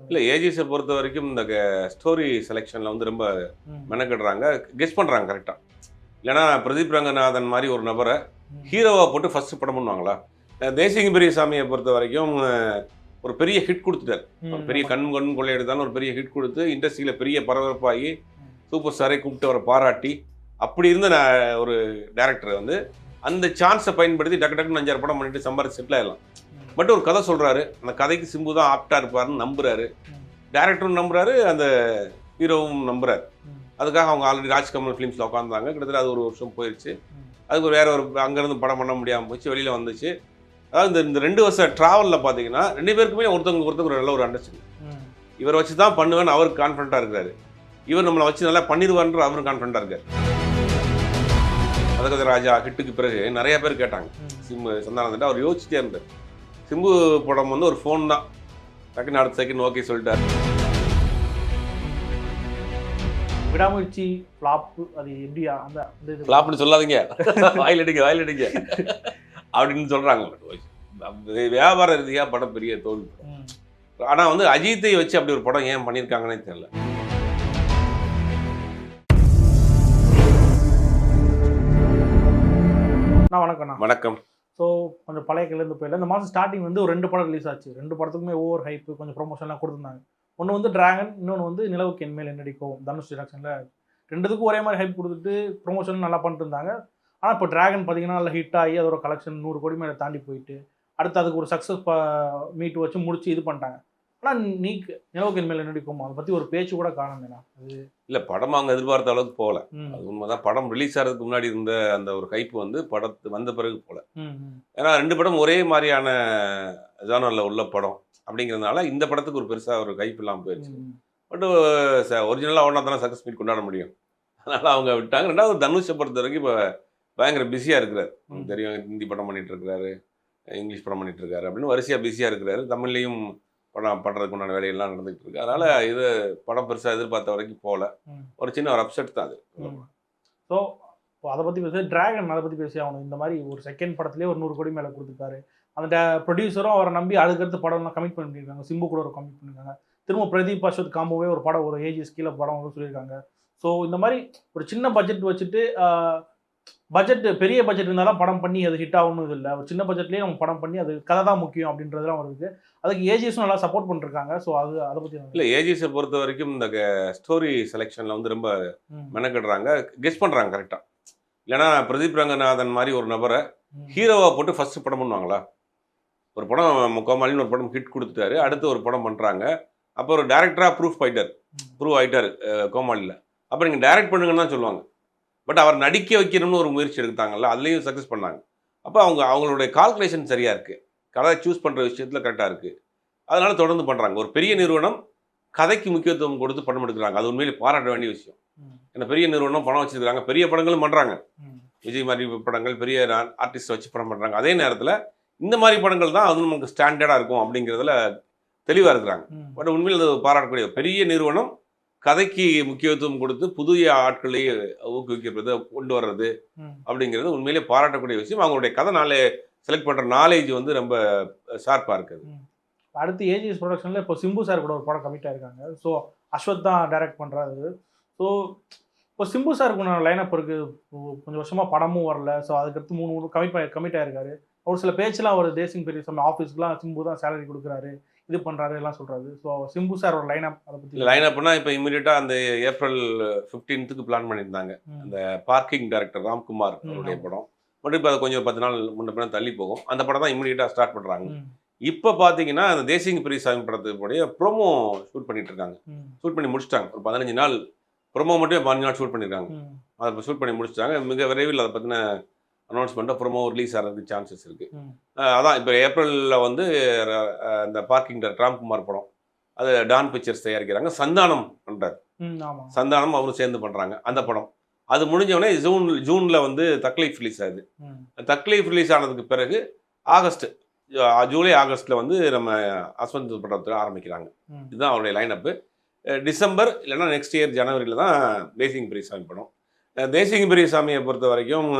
இல்லை ஏஜிஸை பொறுத்த வரைக்கும் இந்த ஸ்டோரி செலெக்ஷனில் வந்து ரொம்ப. மெனக்கெடுறாங்க கெஸ் பண்ணுறாங்க கரெக்டாக இல்லைன்னா பிரதீப் ரங்கநாதன் மாதிரி ஒரு நபரை. ஹீரோவாக போட்டு ஃபர்ஸ்ட் படம் பண்ணுவாங்களா தேசிங்க பெரியசாமியை பொறுத்த வரைக்கும் ஒரு பெரிய ஹிட் கொடுத்துட்டார். ஒரு பெரிய கண் கண் கொள்ளையெடுத்தாலும் ஒரு பெரிய ஹிட் கொடுத்து இண்டஸ்ட்ரியில் பெரிய பரபரப்பாகி சூப்பர் ஸ்டாரை கூப்பிட்டு அவரை பாராட்டி அப்படி இருந்த நான் ஒரு டேரக்டர் வந்து அந்த சான்ஸை பயன்படுத்தி டக்கு டக்குன்னு அஞ்சாறு படம் பண்ணிட்டு சம்பாரிச்சு செட்டில் ஆயிடலாம். பட் ஒரு கதை சொல்கிறாரு அந்த கதைக்கு சிம்பு தான் ஆப்டாக இருப்பாருன்னு நம்புறாரு. டேரக்டரும் நம்புறாரு அந்த ஹீரோவும் நம்புறாரு. அதுக்காக அவங்க ஆல்ரெடி ராஜ்கமல் ஃபிலிம்ஸில் உட்காந்தாங்க கிட்டத்தட்ட அது ஒரு வருஷம் போயிடுச்சு அதுக்கு வேற ஒரு அங்கேருந்து படம் பண்ண முடியாமல் போச்சு வெளியில் வந்துச்சு. அதாவது இந்த இந்த ரெண்டு வருஷம் ட்ராவலில் பார்த்தீங்கன்னா ரெண்டு பேருக்குமே ஒருத்தவங்க ஒருத்தவங்க ஒரு நல்ல ஒரு அண்டர்ஸ்டாண்டிங் ம். இவரை வச்சு தான் பண்ணுவேன்னு அவருக்கு கான்ஃபிடண்ட்டாக இருக்கிறாரு. இவர் நம்மளை வச்சு நல்லா பண்ணிடுவார்ன்ற அவரும் கான்ஃபிடண்ட்டாக இருக்கார். அதகத ராஜா ஹிட்டுக்கு பிறகு நிறைய பேர் கேட்டாங்க. சிம்பு சந்தானந்திட்ட அவர் யோசிச்சிட்டே இருந்தார். சிம்பு படம் வந்து ஒரு ஃபோன் தான். டக்குன்னு அடுத்த செகண்ட் ஓகே சொல்லிட்டார். விடாமுயற்சி ஃப்ளாப் அது எப்படி அந்த ஃப்ளாப்னு சொல்லாதீங்க. வாயில் அடிங்க வாயில் அடிங்க அப்படின்னு சொல்கிறாங்க வியாபார ரீதியாக படம் பெரிய தோல்வி. ஆனால் வந்து அஜித்தை வச்சு அப்படி ஒரு படம் ஏன் பண்ணியிருக்காங்கன்னே தெரியல. வணக்கம்ண்ணா வணக்கம். ஸோ கொஞ்சம் பழைய கிளந்து போயிடல இந்த மாதம் ஸ்டார்டிங் வந்து ஒரு ரெண்டு படம் ரிலீஸ் ஆச்சு. ரெண்டு படத்துக்குமே ஓவர் ஹைப் கொஞ்சம் ப்ரொமோஷன்லாம் கொடுத்துருந்தாங்க. ஒன்று வந்து டிராகன் இன்னொன்று வந்து நிலவுக்கு என்மேல் என்னடிக்கும் தனுஷ் டிரெக்ஷனில் ரெண்டுத்துக்கும் ஒரே மாதிரி ஹைப் கொடுத்துட்டு ப்ரொமோஷன் நல்லா பண்ணிட்டு இருந்தாங்க ஆனால் இப்போ டிராகன் பார்த்தீங்கன்னா நல்லா ஹிட் ஆகி அதோட கலெக்ஷன் நூறு கோடி மேலே தாண்டி போயிட்டு அடுத்து அதுக்கு ஒரு சக்ஸஸ் மீட் வச்சு முடிச்சு இது பண்ணிட்டாங்க. ஆனால் நீ நிலவுக்கு என்மேல் என்னடிக்கும் அதை பற்றி ஒரு பேச்சு கூட காணுமேண்ணா அது இல்லை படம் அவங்க எதிர்பார்த்த அளவுக்கு போகல. அது உண்மைதான். படம் ரிலீஸ் ஆகிறதுக்கு முன்னாடி இருந்த அந்த ஒரு ஹைப் வந்து படத்து வந்த பிறகு போகல. ஏன்னா ரெண்டு படம் ஒரே மாதிரியான ஜானரில் உள்ள படம் அப்படிங்கிறதுனால இந்த படத்துக்கு ஒரு பெருசாக ஒரு ஹைப் இல்லாமல் போயிடுச்சு பட் ஒரிஜினலாக ஒன்றா தானே சக்ஸஸ் மீட் கொண்டாட முடியும். அதனால் அவங்க விட்டாங்க. ரெண்டாவது தனுஷை பொறுத்த வரைக்கும் இப்போ பயங்கர பிஸியாக இருக்கிறாரு. தெரியும் ஹிந்தி படம் பண்ணிட்டு இருக்கிறாரு இங்கிலீஷ் படம் பண்ணிட்டு இருக்காரு அப்படின்னு வரிசையாக பிஸியாக இருக்கிறாரு. தமிழ்லையும் படம் பண்ணுறதுக்கு உண்டான வேலையெல்லாம் நடந்துகிட்டு இருக்கு அதனால் இது படம் பெருசாக எதிர்பார்த்த வரைக்கும் போகல. ஒரு சின்ன ஒரு அப்செட் தான் அது. ஸோ இப்போ அதை பற்றி பேச டிராகன் அதை பற்றி பேசி ஆகணும். இந்த மாதிரி ஒரு செகண்ட் படத்துலேயே ஒரு நூறு கோடி மேலே கொடுத்துருக்காரு. அந்த ப்ரொடியூசரும் அவரை நம்பி அதுக்கடுத்து படம்லாம் கமிட் பண்ணியிருக்காங்க சிம்பு கூட ஒரு கமிட் பண்ணியிருக்காங்க திரும்ப பிரதீப் அஸ்வத் காம்போவே ஒரு படம் ஒரு ஏஜிஎஸ் கீழே படம் வந்து சொல்லியிருக்காங்க. ஸோ இந்த மாதிரி ஒரு சின்ன பட்ஜெட் வச்சுட்டு பட்ஜெட் பெரிய பட்ஜெட் இருந்தாலும் படம் பண்ணி அது ஹிட் ஆகணும் இல்லை. ஒரு சின்ன பட்ஜெட்லேயே நம்ம படம் பண்ணி அது கதை தான் முக்கியம் அப்படின்றதுலாம் வருது அதுக்கு ஏஜிஎஸும் நல்லா சப்போர்ட் பண்ணிருக்காங்க. ஸோ அது அதை பற்றி இல்லை ஏஜிஸை பொறுத்த வரைக்கும் இந்த ஸ்டோரி செலெக்ஷனில் வந்து ரொம்ப. மெனக்கெடுறாங்க. கெஸ் பண்ணுறாங்க கரெக்டாக இல்லைன்னா பிரதீப் ரங்கநாதன் மாதிரி ஒரு நபரை. ஹீரோவாக போட்டு ஃபர்ஸ்ட் படம் பண்ணுவாங்களா? ஒரு படம் கோமாளின்னு ஒரு படம் ஹிட் கொடுத்துட்டாரு. அடுத்து ஒரு படம் பண்ணுறாங்க அப்போ ஒரு டேரக்டராக ப்ரூஃப் ஆயிட்டார் ம். ப்ரூவ் ஆயிட்டாரு அஹ், கோமாளியில் அப்போ நீங்கள் டைரக்ட் பண்ணுங்கன்னு தான் சொல்லுவாங்க. பட் அவர் நடிக்க வைக்கணும்னு ஒரு முயற்சி எடுத்தாங்கல்ல அதுலேயும் சக்ஸஸ் பண்ணாங்க. அப்போ அவங்க அவங்களுடைய கால்குலேஷன் சரியாக இருக்குது கதை சூஸ் பண்ணுற விஷயத்தில் கரெக்டாக இருக்குது அதனால தொடர்ந்து பண்ணுறாங்க ஒரு பெரிய நிறுவனம் கதைக்கு முக்கியத்துவம் கொடுத்து படம் எடுக்கிறாங்க. அது உண்மையிலே பாராட்ட வேண்டிய விஷயம். ஏன்னா பெரிய நிறுவனம் பணம் வச்சிருக்காங்க பெரிய படங்களும் பண்ணுறாங்க. விஜய் மாதிரி படங்கள் பெரிய ஆர்டிஸ்ட் வச்சு படம் பண்ணுறாங்க அதே நேரத்தில் இந்த மாதிரி படங்கள் தான் அது நமக்கு ஸ்டாண்டர்டாக இருக்கும் அப்படிங்கிறதுல தெளிவாக இருக்கிறாங்க. பட் உண்மையில் அது பாராட்டக்கூடிய பெரிய நிறுவனம் கதைக்கு முக்கியத்துவம் கொடுத்து புதிய ஆட்களை ஊக்குவிக்கிறது கொண்டு வர்றது. அப்படிங்கிறது உண்மையிலே பாராட்டக்கூடிய விஷயம். அவங்களுடைய கதை நாளே செலக்ட் பண்ணுற நாலேஜ் வந்து ரொம்ப ஷார்ப்பாக இருக்குது. அடுத்து ஏஜிஎஸ் ப்ரொடக்ஷனில் இப்போ சிம்பு சார் கூட ஒரு படம் கமிட் ஆயிருக்காங்க. ஸோ அஸ்வத் தான் டைரக்ட் பண்ணுறாரு ஸோ இப்போ சிம்பு சாருக்கு லைனப் இருக்குது கொஞ்சம் வருஷமாக படமும் வரல. ஸோ அதுக்கடுத்து மூணு மூணு கமிட் கமிட் ஆயிருக்காரு. ஒரு சில பேச்செல்லாம் ஒரு தேசிங் பெரிய சம ஆஃபீஸ்க்குலாம் சிம்பு தான் சேலரி கொடுக்குறாரு. இது பண்ணுறாரு எல்லாம் சொல்கிறாரு ஸோ சிம்பு சார் ஒரு லைனப் அதை பற்றி லைன் அப்னா இப்போ இமீடியட்டாக அந்த ஏப்ரல் ஃபிஃப்டீன்த்துக்கு பிளான் பண்ணியிருந்தாங்க. அந்த பார்க்கிங் டைரக்டர் ராம்குமார் அவருடைய. படம். பட் இப்போ அது கொஞ்சம் பத்து நாள் முன்ன பின்ன தள்ளி போகும். அந்த படம் தான் இமீடியட்டாக ஸ்டார்ட் பண்ணுறாங்க இப்போ பார்த்தீங்கன்னா அந்த தேசிங் பெரியசாமி படத்துடைய ப்ரோமோ ஷூட் பண்ணிட்டு இருக்காங்க. ஷூட் பண்ணி முடிச்சிட்டாங்க. ஒரு பதினஞ்சு நாள். ப்ரோமோ மட்டும் பதினஞ்சு நாள் ஷூட் பண்ணியிருக்காங்க அதை ஷூட் பண்ணி முடிச்சிட்டாங்க. மிக விரைவில் அதை பற்றின அனௌன்ஸ்மெண்ட்டாக ப்ரோமோ ரிலீஸ் ஆகிறதுக்கு சான்சஸ் இருக்குது. அதான் இப்போ ஏப்ரலில் வந்து இந்த பார்க்கிங் ராம்குமார் படம் அது டான் பிக்சர்ஸ் தயாரிக்கிறாங்க. சந்தானம் பண்ணுறாரு சந்தானம் அவரும் சேர்ந்து பண்ணுறாங்க அந்த படம். அது முடிஞ்ச உடனே ஜூன் ஜூனில் வந்து தக்லீஃப் ரிலீஸ் ஆகுது. தக்லீஃப் ரிலீஸ் ஆனதுக்கு பிறகு ஆகஸ்ட் ஜூலை ஆகஸ்ட்டில் வந்து நம்ம அஸ்வந்த் படத்தை ஆரம்பிக்கிறாங்க. இதுதான் அவருடைய லைனப்பு டிசம்பர் இல்லைன்னா நெக்ஸ்ட் இயர் ஜனவரியில் தான் தேசிங் பெரியசாமி படம். தேசிங் பெரியசாமியை பொறுத்த வரைக்கும்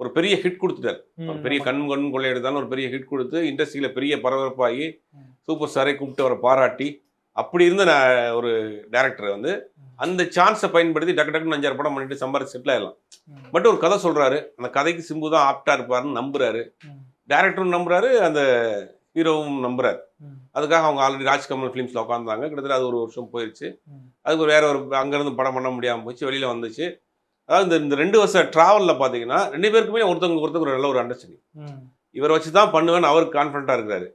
ஒரு பெரிய ஹிட் கொடுத்துட்டார் ஒரு பெரிய. கண் கண் கொள்ளையெடுத்தாலும் ஒரு பெரிய ஹிட் கொடுத்து இண்டஸ்ட்ரியில் பெரிய பரபரப்பாகி. சூப்பர் ஸ்டாரை கூப்பிட்டு அவரை பாராட்டி அப்படி இருந்த ஒரு டேரக்டர் வந்து அந்த சான்ஸை பயன்படுத்தி டக்கு டக்குன்னு அஞ்சாறு படம் பண்ணிட்டு சம்பாரிச்சு செட்டில் ஆயிடலாம். பட் ஒரு கதை சொல்றாரு அந்த கதைக்கு சிம்பு தான் ஆப்டா இருப்பாருன்னு நம்புறாரு. டேரக்டரும் நம்புறாரு அந்த ஹீரோவும் நம்புறாரு. அதுக்காக அவங்க ஆல்ரெடி ராஜ்கமல் ஃபிலிம்ஸில் உட்காந்தாங்க கிட்டத்தட்ட அது ஒரு வருஷம் போயிடுச்சு. அதுக்கு வேற ஒரு அங்கேருந்து படம் பண்ண முடியாமல் போச்சு வெளியில் வந்துச்சு அதாவது இந்த ரெண்டு வருஷம் ட்ராவலில் பார்த்தீங்கன்னா ரெண்டு பேருக்குமே ஒருத்தவங்க ஒருத்தவங்க ஒரு நல்ல ஒரு அண்டர்ஸ்டாண்டிங். இவரை வச்சு தான் பண்ணுவேன்னு அவருக்கு கான்ஃபிடண்ட்டாக இருக்கிறாரு.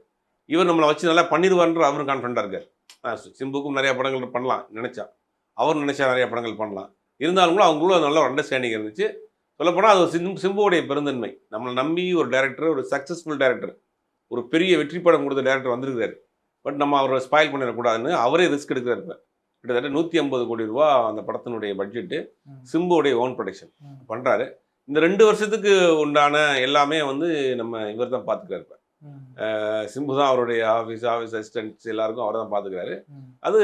இவர் நம்மளை வச்சு நல்லா பண்ணிடுவார்ன்ற அவரும் கான்ஃபிடண்ட்டாக இருக்கார். ஆ, சிம்புக்கும் நிறைய படங்கள் பண்ணலாம் நினச்சா. அவர் நினச்சா நிறைய படங்கள் பண்ணலாம். இருந்தாலும் கூட அவங்களும் நல்ல ஒரு அண்டர்ஸ்டாண்டிங் இருந்துச்சு. சொல்லப்போனால் அது சிம்பு சிம்புவுடைய பெருந்தன்மை. நம்மளை நம்பி ஒரு டேரக்டர் ஒரு சக்ஸஸ்ஃபுல் டேரக்டர் ஒரு பெரிய வெற்றி படம் கொடுத்த டேரக்டர் வந்திருக்காரு பட் நம்ம அவரை ஸ்பாயில் பண்ணிடக்கூடாதுன்னு அவரே ரிஸ்க் எடுக்கிறார் இப்போ. கிட்டத்தட்ட நூற்றி ஐம்பது கோடி ரூபா அந்த படத்தினுடைய பட்ஜெட்டு ம். சிம்புவுடைய ஓன் ப்ரொடக்ஷன். பண்ணுறாரு இந்த ரெண்டு வருஷத்துக்கு உண்டான எல்லாமே வந்து நம்ம இவர் தான் பார்த்துக்கிறாரு சிம்பு தான் அவருடைய ஆஃபீஸ் ஆஃபீஸ் அசிஸ்டன்ட்ஸ் எல்லாருக்கும் அவர் தான் பார்த்துக்கிறாரு. அது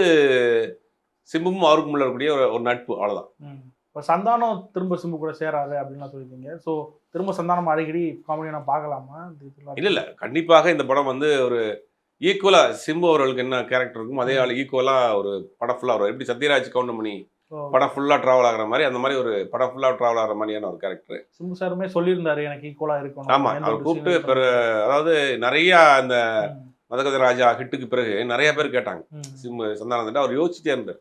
சிம்பும் அவருக்கும் உள்ள இருக்கக்கூடிய ஒரு ஒரு நட்பு அவ்வளோதான். இப்போ சந்தானம் திரும்ப சிம்பு கூட சேராரு அப்படின்லாம் சொல்லியிருக்கீங்க ஸோ திரும்ப சந்தானம் அடிக்கடி காமெடியை நான் பார்க்கலாமா இல்லை இல்லை கண்டிப்பாக இந்த படம் வந்து ஒரு ஈக்குவலாக சிம்பு அவர்களுக்கு என்ன கேரக்டர் இருக்கும் அதே ஆள் ஈக்குவலாக ஒரு படம் ஃபுல்லாக வரும். எப்படி சத்யராஜ் கவுண்டமணி படம் ஃபுல்லாக ட்ராவல் ஆகிற மாதிரி அந்த மாதிரி ஒரு படம் ஃபுல்லாக ட்ராவல் ஆகிற மாதிரியான ஒரு கேரக்டர் சிம்பு சாருமே சொல்லியிருந்தாரு எனக்கு ஈக்குவலாக இருக்கணும். ஆமாம் அவர் கூப்பிட்டு பிற அதாவது நிறைய அந்த. மதகத ராஜா ஹிட்டுக்கு பிறகு நிறைய பேர் கேட்டாங்க. சிம்பு சந்தானத்திட்ட அவர் யோசிச்சுட்டே இருந்தார்.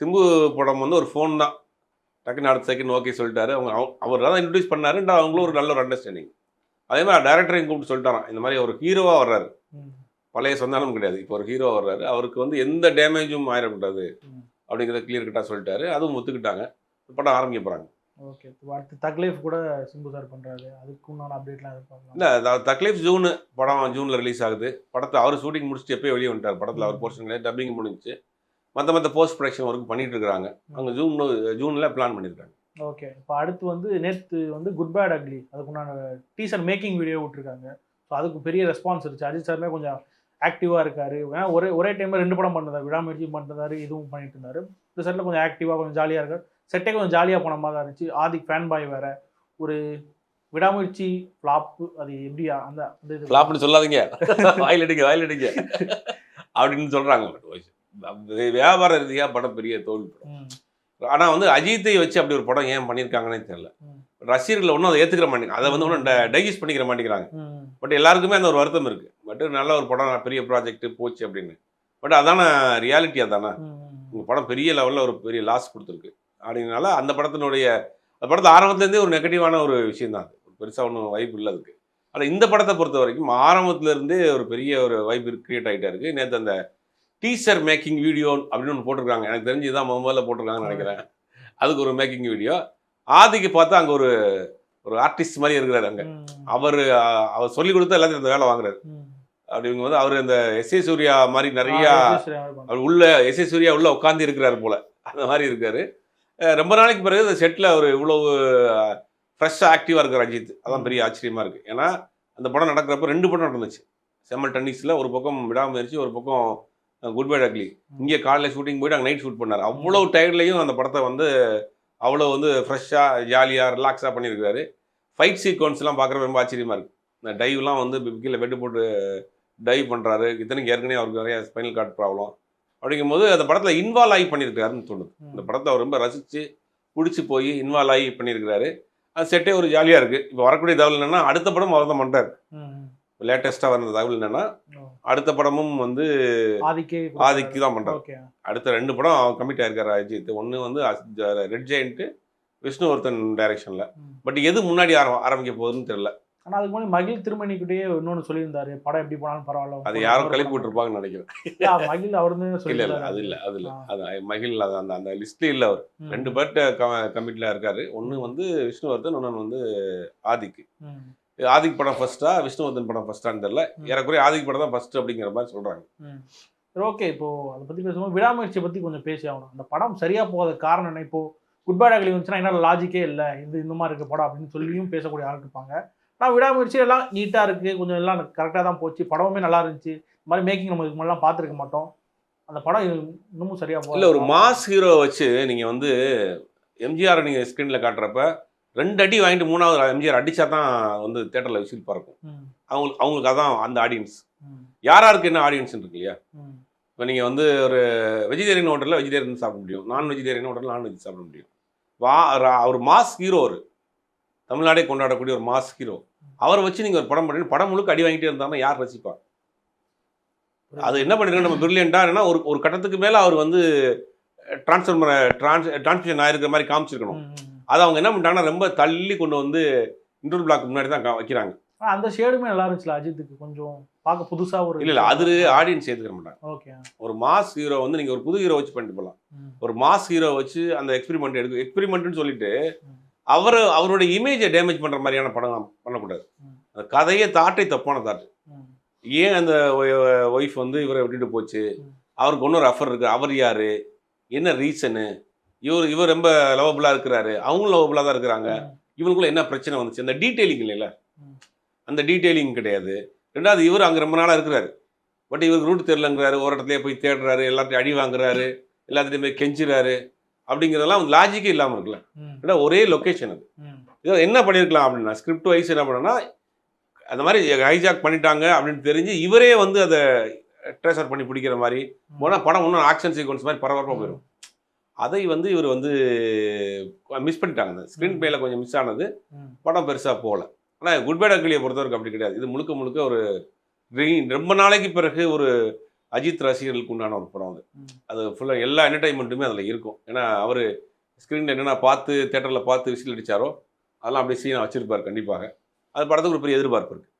சிம்பு படம் வந்து ஒரு ஃபோன் தான். டக்குன்னு அடுத்த செகண்ட் ஓகே சொல்லிட்டாரு. அவங்க அவ- அவர் தான் இன்ட்ரடியூஸ் பண்ணாரு அவங்களும் ஒரு நல்ல ஒரு அண்டர்ஸ்டாண்டிங் அதே மாதிரி டேரக்டரையும் கூப்பிட்டு சொல்லிட்டாராம். இந்த மாதிரி ஒரு ஹீரோவாக வர்றாரு. பழைய சந்தானம் கிடையாது. இப்போ ஒரு ஹீரோ வர்றாரு. அவருக்கு வந்து எந்த டேமேஜும் ஆயிடக்கூடாது. அப்படிங்கிறத கிளியர் கட்டாக சொல்லிட்டாரு. அதுவும் ஒத்துக்கிட்டாங்க. படம் ஆரம்பிக்க போகிறாங்க ஓகே அடுத்து தக்லைஃப் கூட சிம்பு சார் பண்றாரு. அதுக்கு உண்டான அப்டேட்லாம் எதிர்பார்க்கலாம் இல்லை தக்லீஃப் ஜூனு படம் ஜூனில் ரிலீஸ் ஆகுது. படத்தை அவர் ஷூட்டிங் முடிச்சுட்டு எப்போயே வெளியே வந்துட்டார். படத்தில் அவர் போர்ஷன் கிடையாது. டப்பிங் முடிஞ்சுச்சு. மற்ற மற்ற போஸ்ட் ப்ரொடக்ஷன் ஒர்க் பண்ணிட்டு இருக்காங்க அவங்க ஜூன் ஜூனில் பிளான் பண்ணியிருக்காங்க ஓகே. இப்போ அடுத்து வந்து நேற்று வந்து குட் பேட் அக்லி அதுக்கு உண்டான டீசர் மேக்கிங் வீடியோ விட்டுருக்காங்க. ஸோ அதுக்கு பெரிய ரெஸ்பான்ஸ் இருந்துச்சு அஜித் சாருமே கொஞ்சம் ஆக்டிவாக இருக்காரு. ஏன்னா ஒரே ஒரே டைமில் ரெண்டு படம் பண்ணதாரு விடாமுயற்சியும் பண்ணுறாரு இதுவும் பண்ணிட்டு இருந்தாரு இந்த செட்டில் கொஞ்சம் ஆக்டிவாக கொஞ்சம் ஜாலியாக இருக்காரு. செட்டே கொஞ்சம் ஜாலியாக போன மாதிரி தான் இருந்துச்சு. ஆதிக் ஃபேன் பாய் வேற. ஒரு விடாமுயற்சி ஃப்ளாப்பு அது எப்படியா அந்த இது. ஃப்ளாப்னு சொல்லாதீங்க. வாயில் அடிங்க வாயில் அடிங்க. அப்படின்னு சொல்கிறாங்க வியாபார ரீதியாக படம் பெரிய தோல்வி. படம் ஆனால் வந்து அஜித்தை வச்சு அப்படி ஒரு படம் ஏன் பண்ணியிருக்காங்கன்னே தெரியல. ரசிகர்கள் ஒன்றும் அதை ஏற்றுக்கிற மாட்டேங்க. அதை வந்து ஒன்றும் டைஜஸ்ட் பண்ணிக்கிற மாட்டேங்கிறாங்க. பட் எல்லாருக்குமே அந்த ஒரு வருத்தம் இருக்குது பட் நல்ல ஒரு படம் பெரிய ப்ராஜெக்ட் போச்சு அப்படின்னு. பட் அதான ரியாலிட்டி அதானே. உங்கள் படம் பெரிய லெவலில் ஒரு பெரிய லாஸ் கொடுத்துருக்கு. அப்படிங்கிறனால அந்த படத்தினுடைய அந்த படத்தை ஆரம்பத்துலேருந்தே ஒரு நெகட்டிவான ஒரு விஷயம் தான் அது பெருசாக ஒன்றும் வைப் இல்லை அதுக்கு. ஆனால் இந்த படத்தை பொறுத்த வரைக்கும் ஆரம்பத்துல இருந்தே ஒரு பெரிய ஒரு வைப் கிரியேட் ஆகிட்டே இருக்கு. நேற்று அந்த டீசர் மேக்கிங் வீடியோ அப்படின்னு ஒன்று போட்டிருக்காங்க. எனக்கு தெரிஞ்சு தான் முதல்ல போட்டிருக்காங்கன்னு நினைக்கிறேன். அதுக்கு ஒரு மேக்கிங் வீடியோ ஆதிக்கு பார்த்தா அங்கே ஒரு ஒரு ஆர்டிஸ்ட் மாதிரி இருக்கிறாரு அங்கே. அவர் அவர் சொல்லி கொடுத்தா எல்லாத்தையும் அந்த வேலை வாங்குறாரு. ம். அப்படிங்கும்போது அவர் இந்த எஸ் ஏ சூர்யா மாதிரி நிறைய. அவர் உள்ள எஸ் ஏ சூர்யா உள்ள உட்காந்து இருக்கிறாரு போல. அந்த மாதிரி இருக்காரு. ரொம்ப நாளைக்கு பிறகு இந்த செட்டில் அவர் இவ்வளவு ஃப்ரெஷ்ஷாக ஆக்டிவாக இருக்கார் அஜித். அதான் பெரிய ஆச்சரியமா இருக்கு. ஏன்னா அந்த படம் நடக்கிறப்ப ரெண்டு படம் நடந்துச்சு. செம்மல் டன்னிஸில் ஒரு பக்கம் விடாமுயற்சி ஒரு பக்கம் குட் பை அக்லி இங்கே காலையில் ஷூட்டிங் போயிட்டு அங்கே நைட் ஷூட் பண்ணார். அவ்வளோ டயர்ட்லையும் அந்த படத்தை வந்து அவ்வளோ வந்து ஃப்ரெஷ்ஷாக ஜாலியாக ரிலாக்ஸாக பண்ணியிருக்காரு ஃபைட் சீக்வன்ஸ்லாம் பார்க்குற ரொம்ப ஆச்சரியமா இருக்கு. இந்த டைவ்லாம் வந்து கீழே வெட்டு போட்டு டைவ் பண்ணுறாரு இத்தனைக்கு ஏற்கனவே அவருக்கு நிறைய ஸ்பைனல் கார்டு ப்ராப்ளம் அப்படிங்கும்போது அந்த படத்தில் இன்வால்வ் ஆகி பண்ணியிருக்காருன்னு தோணுது. இந்த படத்தை அவர் ரொம்ப ரசித்து பிடிச்சி போய் இன்வால்வ் ஆகி பண்ணியிருக்கிறாரு. அது செட்டே ஒரு ஜாலியாக இருக்குது இப்போ வரக்கூடிய தகவல் என்னென்னா அடுத்த படம் அவர் தான் பண்ணுறாரு. லேட்டஸ்ட்டாக வந்த தகவல் என்னென்னா. அடுத்த படமும் வந்து ஆதிக்கே ஆதிக்கு தான் பண்ணுறாரு அடுத்த ரெண்டு படம் கமிட் ஆயிருக்காரு அஜித். ஒன்று வந்து ரெட் ஜெயண்ட்டு விஷ்ணுவர்தன் டைரக்ஷனில் ம். பட் எது முன்னாடி ஆரம் ஆரம்பிக்க போகுதுன்னு தெரியல. ஆனா அதுக்கு முன்னாடி மகிழ் திருமணிக்கிட்டே இன்னொன்னு சொல்லியிருந்தாரு படம் எப்படி போனாலும் பரவாயில்ல அது யாரும் கிளப்பி விட்டுருப்பாங்கன்னு நினைக்கிறேன். மகிழ் அவர் இல்லை அது இல்லை அது இல்லை. அது மகிழ் அது அந்த அந்த லிஸ்ட்லேயே இல்லை அவர். ரெண்டு பேர்ட்ட கமிட்டில் இருக்காரு. ஒன்று வந்து விஷ்ணுவர்தன் இன்னொன்று வந்து ஆதிக்கு. ஆதிக் படம் ஃபர்ஸ்டா விஷ்ணுவர்தன் படம் ஃபர்ஸ்டான்னு தெரியல. ஏறக்குறைய ஆதிக் படம் தான் ஃபர்ஸ்ட் அப்படிங்கிற மாதிரி சொல்றாங்க. ஓகே இப்போ அதை பத்தி பேசும்போது விடாமுயற்சியை பத்தி கொஞ்சம் பேசி ஆகணும். அந்த படம் சரியா போகாத காரணம் என்ன? இப்போ குட் பேட் அகலி வந்துச்சுன்னா என்ன லாஜிக்கே இல்லை. இது இந்த மாதிரி இருக்க படம் அப்படின்னு சொல்லியும் பேசக்கூடிய ஆள் இருப்பாங்க. நான் விடாமுயற்சி எல்லாம் நீட்டா இருக்கு. கொஞ்சம் எல்லாம் கரெக்டாக தான் போச்சு. படமுமே நல்லா இருந்துச்சு. இந்த மாதிரி மேக்கிங் நம்ம இதுக்கு முன்னாடிலாம் பார்த்துருக்க மாட்டோம். அந்த படம் இன்னமும் சரியா போகல இல்ல ஒரு மாஸ் ஹீரோ வச்சு நீங்க வந்து எம்ஜிஆர் நீங்க ஸ்கிரீன்ல காட்டுறப்ப ரெண்டு அடி வாங்கிட்டு மூணாவது எம்ஜிஆர் அடிச்சா தான் வந்து தேட்டர்ல விசில் பறக்கும். அவங்களுக்கு அவங்களுக்கு அதான் அந்த ஆடியன்ஸ் ம், யாராருக்கு என்ன ஆடியன்ஸ் இருக்கு இல்லையா? இப்போ நீங்கள் வந்து ஒரு வெஜிடேரியன் ஹோட்டலில் வெஜிடேரியன் சாப்பிட முடியும். நான் வெஜிடேரியன் ஹோட்டலில் நான்வெஜ் சாப்பிட முடியும். வா ரா- ஒரு மாஸ் ஹீரோ ஒரு தமிழ்நாடே கொண்டாடக்கூடிய ஒரு மாஸ் ஹீரோ அவரை வச்சு நீங்கள் ஒரு படம் பண்ணி படம் முழுக்க அடி வாங்கிட்டே இருந்தாங்கன்னா யார் ரசிப்பா அது என்ன பண்ணிருக்காங்க நம்ம பிரில்லியண்டா ஏன்னா ஒரு ஒரு கட்டத்துக்கு மேலே அவர் வந்து டிரான்ஸ்ஃபர் டிரான்ஸ் டிரான்ஸ்மிஷன் ஆயிருக்கிற மாதிரி காமிச்சிருக்கணும். அதை அவங்க என்ன பண்ணிட்டாங்கன்னா ரொம்ப தள்ளி கொண்டு வந்து இன்டர் பிளாக் முன்னாடி தான் வைக்கிறாங்க. அந்த ஷேடுமே நல்லா இருந்துச்சுல அஜித்துக்கு? கொஞ்சம் பார்க்க புதுசா ஒரு இல்ல இல்ல அது ஆடியன்ஸ் ஏத்துக்க மாட்டாங்க. ஓகே ஒரு மாஸ் ஹீரோ வந்து நீங்க ஒரு புது ஹீரோ வச்சு பண்ணிட்டு போகலாம் ஒரு மாஸ் ஹீரோ வச்சு அந்த எக்ஸ்பெரிமெண்ட் எடுக்க எக்ஸ்பெரிமெண்ட்னு சொல்லிட்டு. அவர் அவருடைய இமேஜை டேமேஜ் பண்ற மாதிரியான படம் பண்ணக்கூடாது. அந்த கதையே தாட்டை தப்பான தாட்டு. ஏன் அந்த ஒய்ஃப் வந்து இவரை விட்டுட்டு போச்சு. அவருக்கு இன்னொரு அஃபர் இருக்கு அவர் யாரு? என்ன ரீசனு இவர் இவர் ரொம்ப லவபுளா இருக்கிறாரு. அவங்களும் லவபுளா தான் இருக்கிறாங்க. இவனுக்குள்ள என்ன பிரச்சனை வந்துச்சு? அந்த டீட்டெயிலிங் இல்லைல்ல. அந்த டீட்டெயிலிங் கிடையாது. ரெண்டாவது இவர் அங்கே ரொம்ப நாளாக இருக்கிறாரு. பட் இவருக்கு ரூட் தெரிலங்கிறாரு ஒரு இடத்துலயே போய் தேடுறாரு. எல்லாத்தையும் அடி வாங்குறாரு. எல்லாத்தையும் போய் கெஞ்சுறாரு. அப்படிங்கிறதெல்லாம் லாஜிக்கே இல்லாமல் இருக்குல்ல. ஏன்னா ஒரே லொக்கேஷன் அது. இதை என்ன பண்ணியிருக்கலாம் அப்படின்னா ஸ்கிரிப்ட் வைஸ் என்ன பண்ணனா அந்த மாதிரி ஹைஜாக் பண்ணிட்டாங்க அப்படின்னு தெரிஞ்சு இவரே வந்து அதை ட்ரேசர் பண்ணி பிடிக்கிற மாதிரி போனால் படம் இன்னும் ஆக்ஷன் சீக்வன்ஸ் மாதிரி பரபரப்பாக போயிடும் அதை வந்து இவர் வந்து மிஸ் பண்ணிட்டாங்க. அந்த ஸ்க்ரீன் பிளேல கொஞ்சம் மிஸ் ஆனது. படம் பெருசாக போகல. ஆனால் குட் பேட் அக்லியை பொறுத்தவரைக்கும் அப்படி கிடையாது. இது முழுக்க முழுக்க ஒரு ரொம்ப நாளைக்கு பிறகு ஒரு அஜித் ரசிகர்களுக்கு உண்டான ஒரு படம் அது. அது ஃபுல்லாக எல்லா என்டர்டைன்மெண்ட்டுமே அதில் இருக்கும். ஏன்னா அவர் ஸ்க்ரீனில் என்னென்ன பார்த்து தேட்டரில் பார்த்து விசில் அடிச்சாரோ அதெல்லாம் அப்படியே சீனை வச்சிருப்பார் கண்டிப்பாக. அது படத்துக்கு ஒரு பெரிய எதிர்பார்ப்பு இருக்கு.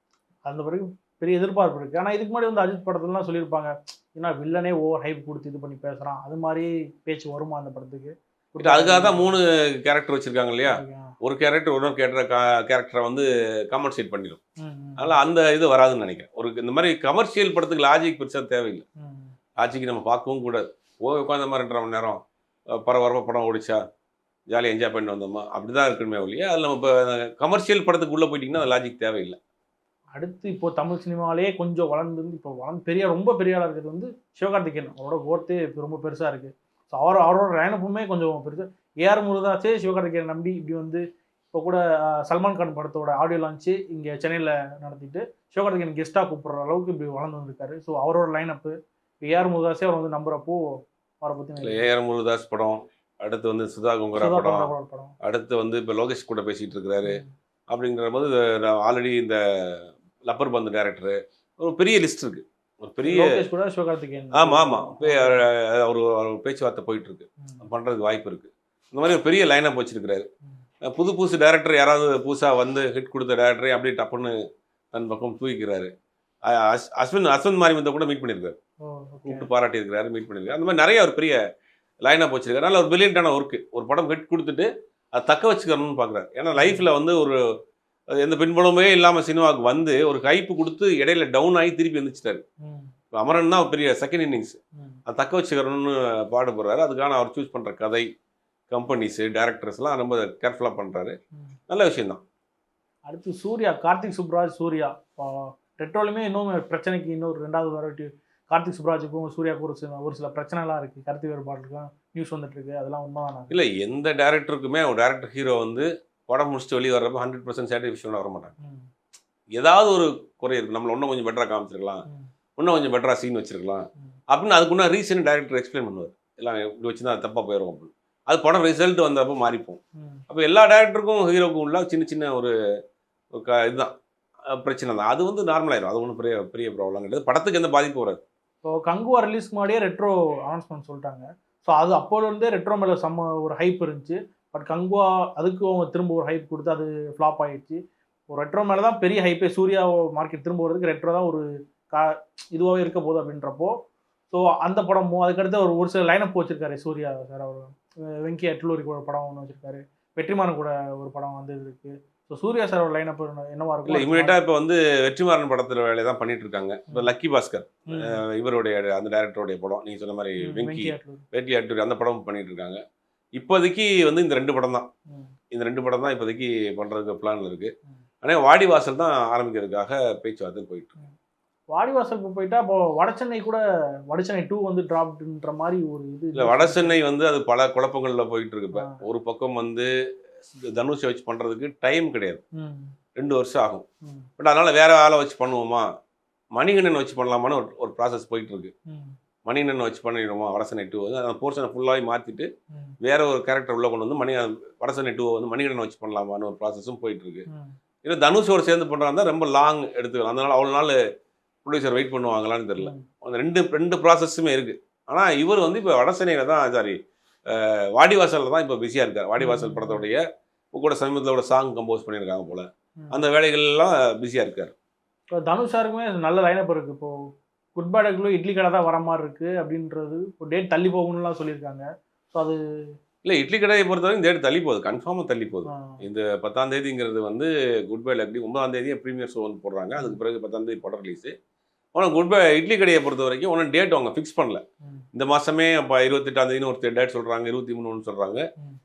அந்த பிறகு பெரிய எதிர்பார்ப்பு இருக்கு. ஆனா இதுக்கு முன்னாடி வந்து அஜித் படத்துலலாம் சொல்லியிருப்பாங்க ஏன்னா வில்லனே ஓவர் ஹைப் கொடுத்து இது பண்ணி பேசுறான். அது மாதிரி பேச்சு வருமா அந்த படத்துக்கு? அதுக்காக தான் மூணு கேரக்டர் வச்சிருக்காங்க இல்லையா? ஒரு கேரக்டர் ஒரு கேரக்டர் கேரக்டரை வந்து காம்பன்சேட் பண்ணிடும். அதனால் அந்த இது வராதுன்னு நினைக்கிறேன். ஒரு இந்த மாதிரி கமர்ஷியல் படத்துக்கு லாஜிக் பெருசாக தேவையில்லை. ஆட்சிக்கு நம்ம பார்க்கவும் கூடாது போய் உட்காந்த மாதிரி ரெண்டரை மணி நேரம் அஹ் பரபரப்பா படம் ஓடிச்சா ஜாலியாக என்ஜாய் பண்ணிட்டு வந்தோமா? அப்படி தான் இருக்கணுமே ஒழிய அதில் நம்ம இப்போ கமர்ஷியல் படத்துக்கு உள்ளே போயிட்டிங்கன்னா அது லாஜிக் தேவையில்லை. அடுத்து இப்போ தமிழ் சினிமாவிலேயே கொஞ்சம் வளர்ந்து இப்போ வளர்ந்து பெரிய ரொம்ப பெரிய ஆளாக இருக்கிறது வந்து சிவகார்த்திகேயன். அவரோட கோர்த்தே இப்போ ரொம்ப பெருசா இருக்கு. ஸோ அவர் அவரோட லைனப்புமே கொஞ்சம் பெருசு. ஏஆர் முருதாச்சே சிவகார்த்திகேயன் நம்பி இப்படி வந்து இப்போ கூட சல்மான் கான் படத்தோட ஆடியோ லான்ச்சு இங்கே சென்னையில் நடத்திட்டு சிவகார்த்திகேயன் கெஸ்ட்டாக கூப்பிடுற அளவுக்கு இப்படி வளர்ந்து வந்திருக்காரு. ஸோ அவரோட லைனப்பு ஏஆர் முருதாஸே அவர் வந்து நம்புறப்போ அவரை பற்றி ஏஆர் முருகதாஸ் படம் அடுத்து வந்து சுதா குங்கரா படம் அடுத்து வந்து இப்போ லோகேஷ் கூட பேசிகிட்டு இருக்கிறாரு. அப்படிங்கிற போது நான் ஆல்ரெடி இந்த லப்பர் பந்து டேரக்டரு. ஒரு பெரிய லிஸ்ட் இருக்கு. ஒரு பெரிய கூட சிவகார்த்திகேயன். ஆமாம் ஆமாம் ஒரு பேச்சுவார்த்தை போயிட்டு இருக்கு ம். பண்ணுறதுக்கு வாய்ப்பு இருக்குது இந்த மாதிரி ஒரு பெரிய லைனப் வச்சிருக்கிறாரு. புது புதுசு டேரக்டர் யாராவது புதுசாக வந்து ஹிட் கொடுத்த டேரக்டரை அப்படியே டப்புன்னு தன் பக்கம் தூக்கிக்கிறாரு. அஸ்- அஸ்வின் அஸ்வின் மாரிமுத்தை கூட மீட் பண்ணியிருக்காரு கூப்பிட்டு பாராட்டி இருக்கிறாரு மீட் பண்ணியிருக்காரு அந்த மாதிரி நிறைய ஒரு பெரிய லைனப் வச்சிருக்காரு. நல்ல ஒரு பிரில்லியண்டான ஒர்க்கு ஒரு படம் ஹிட் கொடுத்துட்டு அதை தக்க வச்சுக்கணும்னு பார்க்குறாரு ஏன்னா லைஃப்பில் வந்து ஒரு எந்த பின்புலமே இல்லாமல் சினிமாவுக்கு வந்து ஒரு கைப்பு கொடுத்து இடையில டவுன் ஆகி திருப்பி வந்துச்சிட்டாரு. இப்போ அமரன் தான் பெரிய செகண்ட் இன்னிங்ஸ் அதை தக்க வச்சுக்கிறணும்னு பாடுபடுறாரு அதுக்கான அவர் சூஸ் பண்ணுற கதை கம்பெனிஸு டேரக்டர்ஸ்லாம் ரொம்ப கேர்ஃபுல்லாக பண்ணுறாரு. நல்ல விஷயம்தான். அடுத்து சூர்யா கார்த்திக் சுப்ராஜ் சூர்யா. பெட்ரோலுமே இன்னும் பிரச்சனைக்கு இன்னொரு ரெண்டாவது வெரைட்டி கார்த்திக் சுப்ராஜுக்கும் சூர்யாவுக்கும் ஒரு சில ஒரு சில பிரச்சனைலாம் இருக்கு. கருத்து வேறுபாடு நியூஸ் வந்துட்டு இருக்கு. அதெல்லாம் உண்மைதானா? இல்லை எந்த டேரக்டருக்குமே ஒரு டேரக்டர் ஹீரோ வந்து படம் முடிச்சுட்டு வெளியே வர்றப்ப ஹண்ட்ரட் பர்சன்ட் சாட்டிஸ்ஃபேக்ஷன் வர மாட்டாங்க ஏதாவது ஒரு குறை இருக்கு. நம்மள இன்னும் கொஞ்சம் பெட்டராக காமிச்சிருக்கலாம். இன்னும் கொஞ்சம் பெட்டராக சீன் வச்சிருக்கலாம். அப்படின்னு அதுக்குன்னா ரீசன் டேரக்டர் எக்ஸ்பிளைன் பண்ணுவார். எல்லாம் இப்படி வச்சு தான் தப்பாக போயிடும் அப்படின்னு. அது படம் ரிசல்ட் வந்தப்போ மாறிப்போம். அப்போ எல்லா டேரக்டருக்கும் ஹீரோக்கும் உள்ள சின்ன சின்ன ஒரு க இதுதான். பிரச்சனை தான். அது வந்து நார்மலாயிரும் அது ஒன்றும் பெரிய பெரிய ப்ராப்ளம் கிடையாது. படத்துக்கு எந்த பாதிப்பு வராது. இப்போ கங்குவா ரிலீஸ்க்கு முன்னாடியே ரெட்ரோ அனௌன்ஸ்மெண்ட் சொல்லிட்டாங்க. ஸோ அது அப்போல இருந்தே ரெட்ரோ மேலே செம்ம ஒரு ஹைப் இருந்துச்சு. பட் கங்குவா அதுக்கு அவங்க திரும்ப ஒரு ஹைப் கொடுத்து அது ஃப்ளாப் ஆயிடுச்சு. ஒரு ரெட்ரோ மேலே தான் பெரிய ஹைப்பே சூர்யா மார்க்கெட் திரும்ப வரதுக்கு ரெட்ரோ தான் ஒரு கா இதுவாகவே இருக்க போகுது அப்படின்றப்போ ஸோ அந்த படமும் அதுக்கடுத்து ஒரு ஒரு சில லைனப் வச்சிருக்காரு சூர்யா சார் அவர். வெங்கி அட்லூரி கூட படம் ஒன்று வச்சிருக்காரு. வெற்றிமாறன் கூட ஒரு படம் வந்து இருக்கு ஸோ சூர்யா சாரோட லைனப் என்னவா இல்லை இருக்கும் இமீடியட்டாக இப்போ வந்து வெற்றிமாறன் படத்தில் வேலையை தான் பண்ணிட்டு இருக்காங்க. இப்போ லக்கி பாஸ்கர் இவருடைய அந்த டேரக்டருடைய படம். நீங்கள் சொன்ன மாதிரி வெங்கி அட்லூரி. வேட்டி அட்டூரி அந்த படம் பண்ணிட்டு இருக்காங்க. இப்போதைக்கு வந்து இந்த ரெண்டு படம் தான். இந்த ரெண்டு படம் தான் இப்போதைக்கு பண்ணுறதுக்கு பிளான் இருக்கு. ம். ஆனால் வாடி வாசல் தான் ஆரம்பிக்கிறதுக்காக பேச்சுவார்த்தை போயிட்டு இருக்கு. வாடிவாசலுக்கு போயிட்டா இப்போ வடசென்னை கூட வடசென்னை டூ வந்து டிராப்டுன்ற மாதிரி ஒரு இது இல்லை வட சென்னை வந்து அது பல குழப்பங்களில் போயிட்டு இருக்கு இப்போ. ஒரு பக்கம் வந்து தனுஷை வச்சு பண்ணுறதுக்கு டைம் கிடையாது. ரெண்டு வருஷம் ஆகும். பட் அதனால் வேற ஆளை வச்சு பண்ணுவோமா? மணிகண்டன் வச்சு பண்ணலாமான்னு ஒரு ஒரு ப்ராசஸ் போயிட்டு இருக்கு. ம், மணிகண்டன் வச்சு பண்ணிடுவோம்? வடசனை டூ வந்து அந்த போர்ஷனை ஃபுல்லாகவே மாற்றிட்டு வேற ஒரு கேரக்டர் உள்ள கொண்டு வந்து மணி வடசனை டூ வந்து மணிகண்டன் வச்சு பண்ணலாமான்னு ஒரு ப்ராசஸும் போயிட்டு இருக்கு. இல்லை தனுஷோட சேர்ந்து பண்ணுறாங்க ரொம்ப லாங் எடுத்துக்கலாம். அதனால அவ்வளோ நாள் ப்ரொடியூசர் வெயிட் பண்ணுவாங்களான்னு தெரியல. அந்த ரெண்டு ரெண்டு ப்ராசஸுமே இருக்கு. ஆனால் இவர் வந்து இப்போ வடசென்னையில் தான் சாரி வாடிவாசலில் தான் இப்போ பிஸியாக இருக்கார். வாடிவாசல். படத்தோடைய கூட சமீபத்தில் ஒரு சாங் கம்போஸ் பண்ணியிருக்காங்க போல. அந்த வேலைகள்லாம் பிஸியாக இருக்கார். இப்போ தனுஷாருக்குமே நல்ல லைனப் இருக்கு. இப்போ குட் பேடக்குள்ள இட்லி கடை தான் வர மாதிரி இருக்கு அப்படின்றது இப்போ டேட் தள்ளி போகணும்லாம் சொல்லியிருக்காங்க. அது இல்லை இட்லி கடையை பொறுத்தவரைக்கும் டேட் தள்ளி போகுது கன்ஃபார்மாக தள்ளி போகுது இந்த பத்தாம் தேதிங்கிறது வந்து குட் பை லக்டி ஒன்பதாம் தேதி ப்ரீமியர் ஷோ வந்து போடுறாங்க. அதுக்கு பிறகு பத்தாம் தேதி படம் ரிலீஸு ஆனால் குட் பை இட்லி கடையை பொறுத்த வரைக்கும் ஒன்றும் டேட் அவங்க ஃபிக்ஸ் பண்ணல. இந்த மாதமே இப்போ இருபத்தெட்டாம் தேதினு ஒரு டேட் சொல்கிறாங்க இருபத்தி மூணுன்னு சொல்கிறாங்க.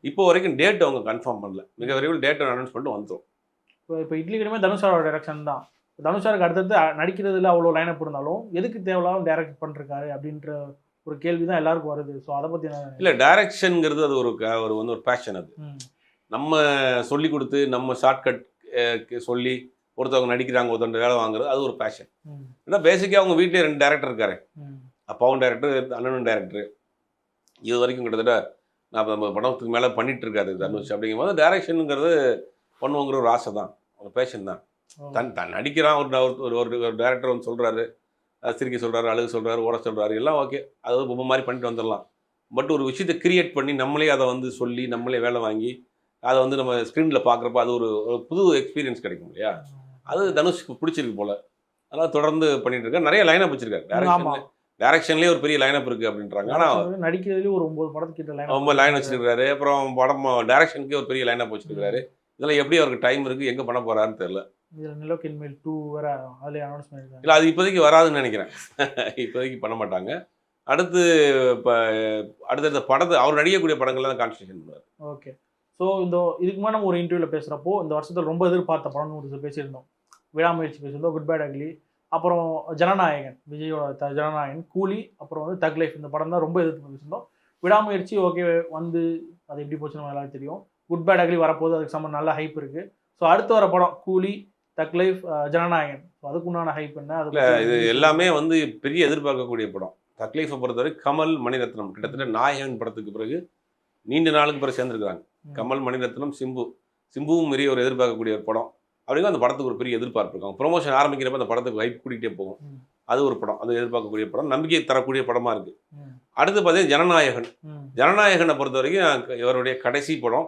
இப்போ வரைக்கும் டேட் அவங்க கன்ஃபார்ம் பண்ணல. மிக விரைவில் டேட் அனௌன்ஸ் பண்ணிட்டு வந்துடும் இப்போ இப்போ இட்லி கடையுமே தனுஷாரோட டைரக்ஷன் தான். தனுஷாருக்கு அடுத்தது அ- நடிக்கிறதுல அவ்வளோ லைனப் இருந்தாலும் எதுக்கு தேவையில்லாம டைரக்ட் பண்ணிருக்காரு அப்படின்ற ஒரு கேள்வி தான் எல்லாருக்கும் வருது. ஸோ அதை பற்றி இல்லை டைரக்ஷனுங்கிறது அது ஒரு ஒரு வந்து ஒரு பேஷன் அது. நம்ம சொல்லி கொடுத்து நம்ம ஷார்ட்கட் சொல்லி ஒருத்தவங்க நடிக்கிறாங்க ஒருத்தவங்க வேலை வாங்குறது அது ஒரு பேஷன் ஏன்னா பேசிக்காக அவங்க வீட்டிலே ரெண்டு டேரக்டர் இருக்காரு. அப்பாவும் டேரக்டர் அண்ணனும் டேரக்டர் இது வரைக்கும் கிட்டத்தட்ட நான் நம்ம படத்துக்கு மேலே பண்ணிட்டு இருக்காரு தனுஷ் அப்படிங்கும்போது டைரக்ஷனுங்கிறது பண்ணுவோங்கிற ஒரு ஆசை தான் ஒரு பேஷன் தான். தன் தன் நடிக்கிறான் ஒரு ஒரு ஒரு ஒரு டேரக்டர் வந்து சொல்கிறாரு சிரிக்க சொல்கிறாரு அழுக சொல்கிறாரு ஓட சொல்கிறாரு எல்லாம் ஓகே அது பொம்மை மாதிரி பண்ணிட்டு வந்துடலாம். பட் ஒரு விஷயத்தை கிரியேட் பண்ணி நம்மளே அதை வந்து சொல்லி நம்மளே வேலை வாங்கி அதை வந்து நம்ம ஸ்க்ரீனில் பார்க்குறப்ப அது ஒரு புது எக்ஸ்பீரியன்ஸ் கிடைக்கும் இல்லையா? அது தனுஷ்க்கு பிடிச்சிருக்கு போல. அதனால் தொடர்ந்து பண்ணிட்டு இருக்காரு. நிறைய லைனப் வச்சிருக்காரு. டேரக்ஷன் டேரக்ஷன்லேயே ஒரு பெரிய லைனப் இருக்குது அப்படின்றாங்க. ஆனால் நடிக்கிறதுலயே ஒரு ஒன்பது படத்துக்கிட்ட லைன் ரொம்ப லைன் வச்சிருக்காரு. அப்புறம் படம் டைரக்ஷனுக்கே ஒரு பெரிய லைனப் வச்சிருக்காரு இதெல்லாம் எப்படி அவருக்கு டைம் இருக்குது எங்கே பண்ண போகிறாருன்னு தெரியல. இதில் நிலோக்கின் மேல் டூ வேற அதுலேயே அனௌன்ஸ் பண்ணியிருக்காங்க இல்லை அது இப்போதைக்கு வராதுன்னு நினைக்கிறேன். இப்போதைக்கு பண்ண மாட்டாங்க. அடுத்து இப்போ அடுத்தடுத்த படத்தை அவர் நடிக்கக்கூடிய படங்கள்லாம் கான்சன்ட்ரேஷன் பண்ணுவார். ஓகே ஸோ இந்த இதுக்கு முன்னாடி நம்ம ஒரு இன்டர்வியூவில் பேசுகிறப்போ இந்த வருஷத்தில் ரொம்ப எதிர்பார்த்த படம்னு ஒரு பேசியிருந்தோம். விடாமுயற்சி பேசியிருந்தோம் குட் பேட் அக்லி அப்புறம் ஜனநாயகன் விஜயோட ஜனநாயகன் கூலி அப்புறம் வந்து தக் லைஃப் இந்த படம் தான் ரொம்ப எதிர்த்து பேசியிருந்தோம். விடாமுயற்சி ஓகே வந்து அது எப்படி போச்சுன்னு எல்லாரும் தெரியும். குட் பேட் அக்லி வரப்போது அதுக்கு சம்மந்த நல்ல ஹைப் இருக்குது ஸோ அடுத்து வர படம் Coolie thug life Jananayagan. So அதுக்குண்டான ஹைப் என்ன? அது இல்லை இது எல்லாமே வந்து பெரிய எதிர்பார்க்கக்கூடிய படம். தக்லீஃபை பொறுத்தவரை கமல் மணிரத்னம். கிட்டத்தட்ட நாயகன் படத்துக்கு பிறகு நீண்ட நாளுக்கு பிறகு சேர்ந்துருக்காங்க ம். கமல் மணிரத்னம் சிம்பு. சிம்புவும் பெரிய ஒரு எதிர்பார்க்கக்கூடிய ஒரு படம். அப்படிங்கும் அந்த படத்துக்கு ஒரு பெரிய எதிர்பார்ப்பு இருக்கும். ப்ரொமோஷன் ஆரம்பிக்கிறப்ப அந்த படத்துக்கு ஹைப் கூட்டிகிட்டே போகும். அது ஒரு படம். அது எதிர்பார்க்கக்கூடிய படம். நம்பிக்கை தரக்கூடிய படமா இருக்கு. அடுத்து பார்த்தீங்கன்னா ஜனநாயகன். ஜனநாயகனை பொறுத்த வரைக்கும் இவருடைய கடைசி படம்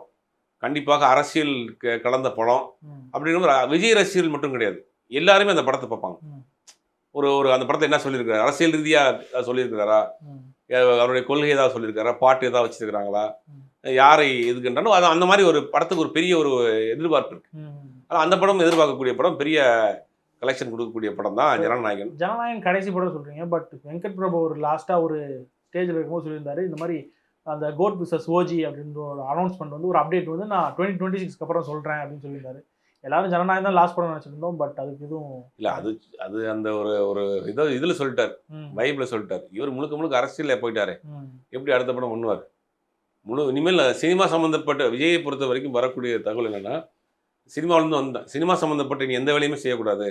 கண்டிப்பாக அரசியல் கலந்த படம். அப்படிங்கிற விஜய் ரசிகர்கள் மட்டும் கிடையாது எல்லாருமே அந்த படத்தை பார்ப்பாங்க. ஒரு ஒரு அந்த படத்தை என்ன சொல்லியிருக்காரு அரசியல் ரீதியாக சொல்லியிருக்காரா ம். அவருடைய கொள்கை ஏதாவது சொல்லியிருக்காரா பாட்டு ஏதாவது வச்சிருக்காங்களா ம். யாரை எதுக்குன்றாலும் அது அந்த மாதிரி ஒரு படத்துக்கு ஒரு பெரிய ஒரு எதிர்பார்ப்பு இருக்கு. ஆனால் அந்த படம் எதிர்பார்க்கக்கூடிய படம் பெரிய கலெக்ஷன் கொடுக்கக்கூடிய படம் தான் ஜனநாயகன் ஜனநாயகன் கடைசி படம் சொல்றீங்க பட் வெங்கட் பிரபு ஒரு லாஸ்டா ஒரு ஸ்டேஜில் இருக்கும்போது சொல்லியிருந்தாரு இந்த மாதிரி அந்த கோட் பிசஸ் ஓஜி அப்படின்ற ஒரு அனௌன்ஸ்மெண்ட் வந்து ஒரு அப்டேட் வந்து நான் டுவெண்ட்டி டுவெண்ட்டி சிக்ஸ்க்கு அப்புறம் சொல்றேன் அப்படின்னு சொல்லியிருந்தாரு. எல்லாரும் ஜனநாயகம் தான் லாஸ்ட் படம் நினச்சிருந்தோம் பட் அதுக்கு எதுவும் இல்லை அது அது அந்த ஒரு ஒரு இதோ இதில் சொல்லிட்டார். பைபிளில் சொல்லிட்டார். இவர் முழுக்க முழுக்க அரசியலில் போயிட்டாரு. எப்படி அடுத்த படம் பண்ணுவார்? முழு இனிமேல் சினிமா சம்மந்தப்பட்ட விஜயை பொறுத்த வரைக்கும் வரக்கூடிய தகவல் என்னன்னா சினிமாவிலேருந்து வந்தேன். சினிமா சம்மந்தப்பட்ட நீ எந்த வேலையுமே செய்யக்கூடாது.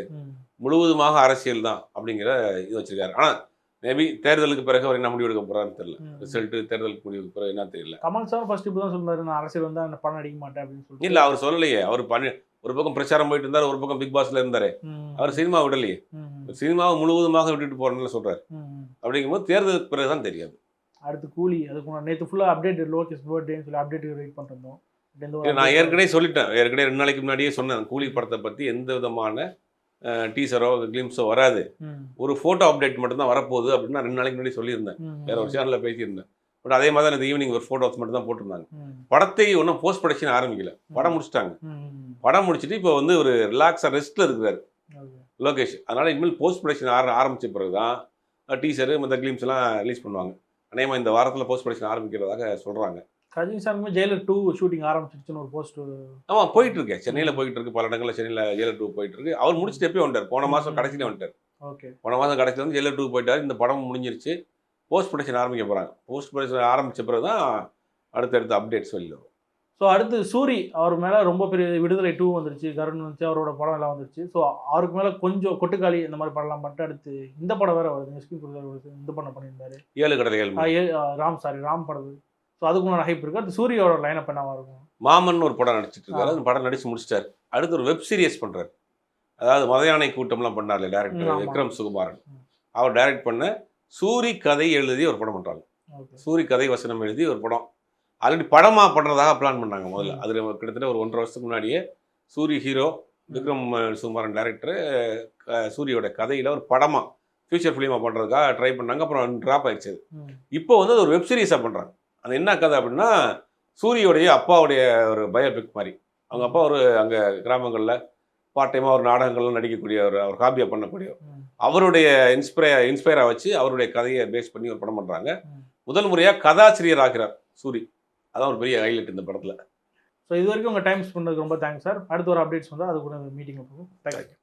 முழுவதுமாக அரசியல் தான் அப்படிங்கிற இது வச்சிருக்காரு. ஆனால் மேபி தேர்தலுக்கு பிறகு அவர் என்ன முடிவு எடுக்க போறாருன்னு தெரியல. ரிசல்ட் தேர்தலுக்கு முடிவுக்கு பிறகு என்ன தெரியல. கமல் சார் ஃபர்ஸ்ட் இப்போ தான் சொன்னாரு நான் அரசியல் வந்து அந்த படம் நடிக்க மாட்டேன் அப்படின்னு இல்ல அவர் சொல்லலையே. அவர் பண்ணி ஒரு பக்கம் பிரச்சாரம் போயிட்டு இருந்தார் ஒரு பக்கம் பிக் பாஸ்ல இருந்தாரு. அவர் சினிமா விடலையே. சினிமாவை முழுவதுமாக விட்டுட்டு போறேன்னு சொல்றாரு. அப்படிங்கும்போது தேர்தலுக்கு பிறகு தான் தெரியாது. அடுத்து கூலி அதுக்கு நேற்று ஃபுல்லாக அப்டேட் லோகேஷ் பர்த்டேன்னு சொல்லி அப்டேட் வெயிட் பண்ணிருந்தோம் நான் ஏற்கனவே சொல்லிட்டேன். ஏற்கனவே ரெண்டு நாளைக்கு முன்னாடியே சொன்னேன் கூலி படத்தை பத்தி எந்த விதமான டீசரோ கிளிம்ஸோ வராது. ஒரு ஃபோட்டோ அப்டேட் மட்டும் தான் வரப்போகுது அப்படின்னு ரெண்டு நாளைக்கு முன்னாடி சொல்லியிருந்தேன். வேற ஒரு சேனலில் பேசியிருந்தேன். பட் அதே மாதிரி தான் இந்த ஈவினிங் ஒரு ஃபோட்டோஸ் மட்டும் தான் போட்டிருந்தாங்க படத்தை ஒன்றும் போஸ்ட் ப்ரொடக்ஷன் ஆரம்பிக்கல. படம் முடிச்சிட்டாங்க. படம் முடிச்சிட்டு இப்போ வந்து ஒரு ரிலாக்ஸாக ரெஸ்ட்டில் இருக்கிறாரு. லோகேஷ். அதனால இனிமேல் போஸ்ட் ப்ரொடக்ஷன் ஆர ஆரம்பிச்ச பிறகு தான் டீசரு மற்ற கிளிம்ஸ் எல்லாம் ரிலீஸ் பண்ணுவாங்க. அநேகமாக இந்த வாரத்தில் போஸ்ட் ப்ரொடக்ஷன் ஆரம்பிக்கிறதாக சொல்கிறாங்க கஜினி சாருமே ஜெயிலர் டூ ஷூட்டிங் ஆரம்பிச்சிருச்சுன்னு ஒரு போஸ்ட் ஆமாம் போயிட்டு இருக்கேன் சென்னையில் போயிட்டு இருக்கு பல இடங்களில். சென்னையில் ஜெயிலர் டூ போயிட்டு இருக்கு அவர் முடிச்சுட்டு எப்பயும் வந்துட்டார். போன மாதம் கடைசியில் வந்துட்டார். ஓகே. போன மாதம் கடைசியில் வந்து ஜெயிலர் டூ போயிட்டார். இந்த படம் முடிஞ்சிருச்சு. போஸ்ட் ப்ரொடக்ஷன் ஆரம்பிக்க போகிறாங்க போஸ்ட் ப்ரொடக்ஷன் ஆரம்பிச்ச பிறகு தான் அடுத்தடுத்த அப்டேட்ஸ் வெளியில் வரும் ஸோ அடுத்து சூரி அவர் மேலே ரொம்ப பெரிய விடுதலை டூ வந்துருச்சு. கருண் வந்துச்சு அவரோட படம் எல்லாம் வந்துருச்சு. ஸோ அவருக்கு மேலே கொஞ்சம் கொட்டுக்காளி இந்த மாதிரி படம்லாம் பண்ணிட்டு அடுத்து இந்த படம் வேற வருது. எஸ்பி வருது. இந்த படம் பண்ணியிருந்தாரு. ஏழு கடலைகள் ராம் சாரி ராம் படம். ஸோ அதுக்கு முன்னாடி ஹைப் இருக்கு. அடுத்து சூரியோட லைனப் என்னவா இருக்கும். மாமன் ஒரு படம் நடிச்சிட்டு இருக்காரு. அந்த படம் நடிச்சு முடிச்சிட்டாரு. அடுத்து ஒரு வெப் சீரிஸ் பண்றாரு. அதாவது மதையானை கூட்டம்லாம் பண்ணார்ல டேரக்டர். விக்ரம் சுகுமாரன். அவர் டைரக்ட் பண்ண சூரி கதை எழுதி ஒரு படம் பண்றாங்க ஓகே. சூரி கதை வசனம் எழுதி ஒரு படம். ஆல்ரெடி படமா பண்றதாக பிளான் பண்ணாங்க முதல்ல. ம். அது கிட்டத்தட்ட ஒரு ஒன்றரை வருஷத்துக்கு முன்னாடியே சூரி ஹீரோ விக்ரம் சுகுமாரன் டேரக்டர் சூரியோட கதையில ஒரு படமா ஃபியூச்சர் ஃபிலிமா பண்றதுக்காக ட்ரை பண்ணாங்க. அப்புறம் ட்ராப் ஆயிடுச்சு அது. இப்போ வந்து அது ஒரு வெப் சீரிஸாக பண்ணுறாங்க அது என்ன கதை அப்படின்னா சூரியோடைய அப்பாவுடைய ஒரு பயோபிக் மாதிரி. அவங்க அப்பா ஒரு அங்கே கிராமங்களில் பார்ட் டைமாக ஒரு நாடகங்கள்லாம் நடிக்கக்கூடிய ஒரு அவர் ஹாபியாக பண்ணக்கூடிய ம். அவருடைய இன்ஸ்பயர் இன்ஸ்பயராக வச்சு அவருடைய கதையை பேஸ் பண்ணி ஒரு படம் பண்ணுறாங்க. முதல் முறையாக கதாசிரியர் ஆகிறார் சூரி. அதான் ஒரு பெரிய ஹைலைட் இந்த படத்தில். ஸோ இது வரைக்கும் உங்கள் டைம் ஸ்பெண்ட் ரொம்ப தேங்க்ஸ் சார் அடுத்து ஒரு அப்டேட்ஸ் வந்தால் அது கூட மீட்டிங் போகும் தேங்க்யூ